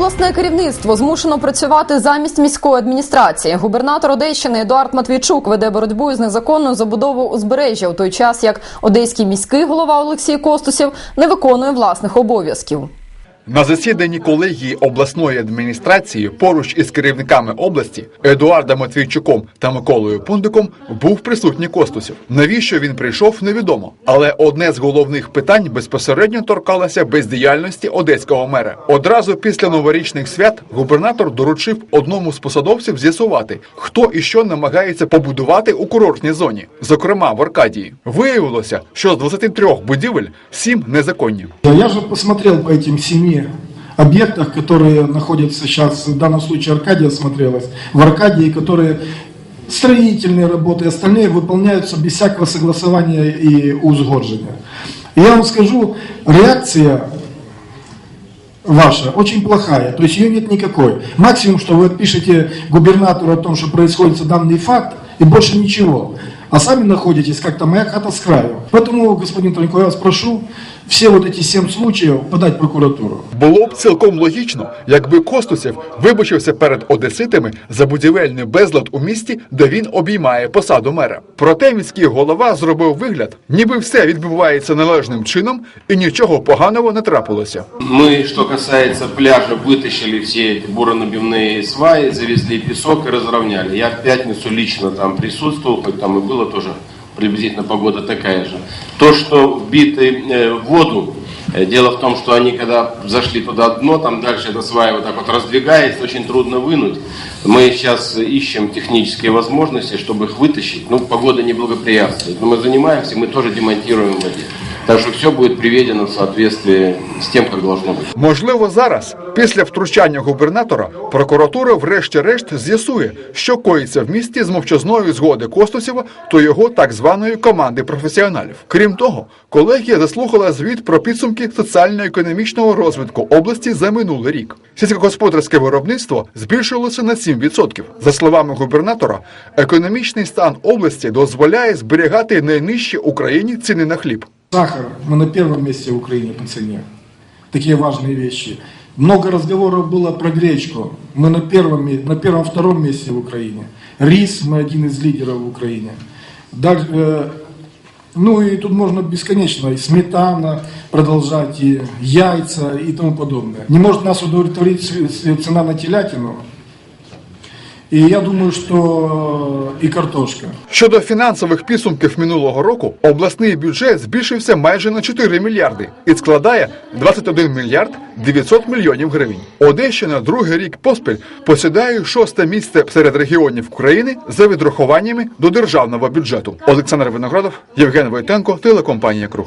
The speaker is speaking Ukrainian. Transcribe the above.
Обласне керівництво змушено працювати замість міської адміністрації. Губернатор Одещини Едуард Матвійчук веде боротьбу з незаконною забудовою узбережжя у той час, як одеський міський голова Олексій Костусів не виконує власних обов'язків. На засіданні колегії обласної адміністрації поруч із керівниками області Едуардом Матвійчуком та Миколою Пундиком був присутній Костусів. Навіщо він прийшов, невідомо. Але одне з головних питань безпосередньо торкалося бездіяльності одеського мера. Одразу після новорічних свят губернатор доручив одному з посадовців з'ясувати, хто і що намагається побудувати у курортній зоні, зокрема в Аркадії. Виявилося, що з 23 будівель сім незаконні. Да, Я же посмотрел по этим семи объектах, которые находятся сейчас, в данном случае Аркадия смотрелась, в Аркадии, которые строительные работы, остальные выполняются без всякого согласования и узгоджения. И я вам скажу, реакция ваша очень плохая, то есть ее нет никакой. Максимум, что вы отпишете губернатору о том, что происходит данный факт, и больше ничего. А сами находитесь как-то моя хата с краю. Поэтому, господин Тронько, я вас прошу все вот эти семь случаев подать в прокуратуру. Було б цілком логічно, якби Костусів вибачився перед одеситами за будівельний безлад у місті, де він обіймає посаду мера. Проте міський голова зробив вигляд, ніби все відбувається належним чином і нічого поганого не трапилося. Мы, что касается пляжа, вытащили все эти буронабивные сваи, завезли песок и разровняли. Я в пятницу лично там присутствовал, хоть там и было тоже Приблизительно погода такая же. То, что вбиты э, в воду, э, дело в том, что они когда зашли туда дно, там дальше эта свая вот так вот раздвигается, очень трудно вынуть. Мы сейчас ищем технические возможности, чтобы их вытащить. Ну, погода не благоприятствует. Но мы занимаемся, мы тоже демонтируем воде. Так что все будет приведено в соответствии с тем, как должно быть. Можливо, зараз, після втручання губернатора, прокуратура врешті-решт з'ясує, що коїться в місті з мовчазної згоди Костусєва та його так званої команди професіоналів. Крім того, колегія заслухала звіт про підсумки соціально-економічного розвитку області за минулий рік. Сільськогосподарське виробництво збільшилося на 7%. За словами губернатора, економічний стан області дозволяє зберігати найнижчі Україні ціни на хліб. Сахар, мы на первом месте в Украине по цене. Такие важные вещи. Много разговоров было про гречку. Мы на первом, на первом втором месте в Украине. Рис, мы один из лидеров в Украине. Даль- э, ну и тут можно бесконечно. И сметана продолжать, и яйца и тому подобное. Не может нас удовлетворить цена на телятину. И я думаю, что и картошка. Щодо фінансових підсумків минулого року, обласний бюджет збільшився майже на 4 мільярди і складає 21 мільярд 900 мільйонів гривень. Одещина другий рік поспіль посідає шосте місце серед регіонів України за відрахуваннями до державного бюджету. Олександр Виноградов, Євген Войтенко, телекомпанія Круг.